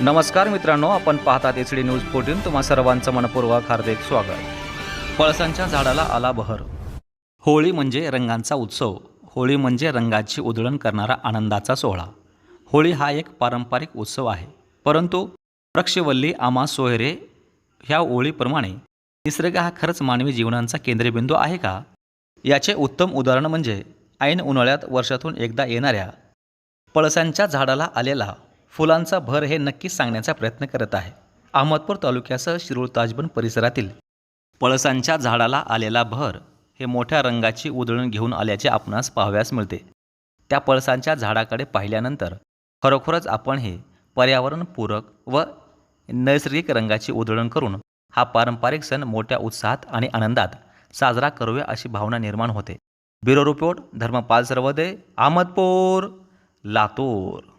नमस्कार मित्रांनो आपण पाहतात एच डी न्यूज फोर्टीन. तुम्हा सर्वांचं मनपूर्वक हार्दिक स्वागत. पळसांच्या झाडाला आला बहर. होळी म्हणजे रंगांचा उत्सव. होळी म्हणजे रंगाची उधळण करणारा आनंदाचा सोहळा. होळी हा एक पारंपरिक उत्सव आहे. परंतु वृक्षवल्ली आमा सोयरे ह्या ओळीप्रमाणे निसर्ग हा खरंच मानवी जीवनांचा केंद्रबिंदू आहे का? याचे उत्तम उदाहरण म्हणजे ऐन उन्हाळ्यात वर्षातून एकदा येणाऱ्या पळसांच्या झाडाला आलेला फुलांचा भर हे नक्कीच सांगण्याचा प्रयत्न करत आहे. अहमदपूर तालुक्यासह शिरूळ ताजबन परिसरातील पळसांच्या झाडाला आलेला भर हे मोठ्या रंगाची उधळण घेऊन आल्याचे आपणास पाहाव्यास मिळते. त्या पळसांच्या झाडाकडे पाहिल्यानंतर खरोखरच आपण हे पर्यावरणपूरक व नैसर्गिक रंगाची उधळण करून हा पारंपरिक सण मोठ्या उत्साहात आणि आनंदात साजरा करूया अशी भावना निर्माण होते. Bureau report Dharmpal Sarvade Ahmedpur Latur.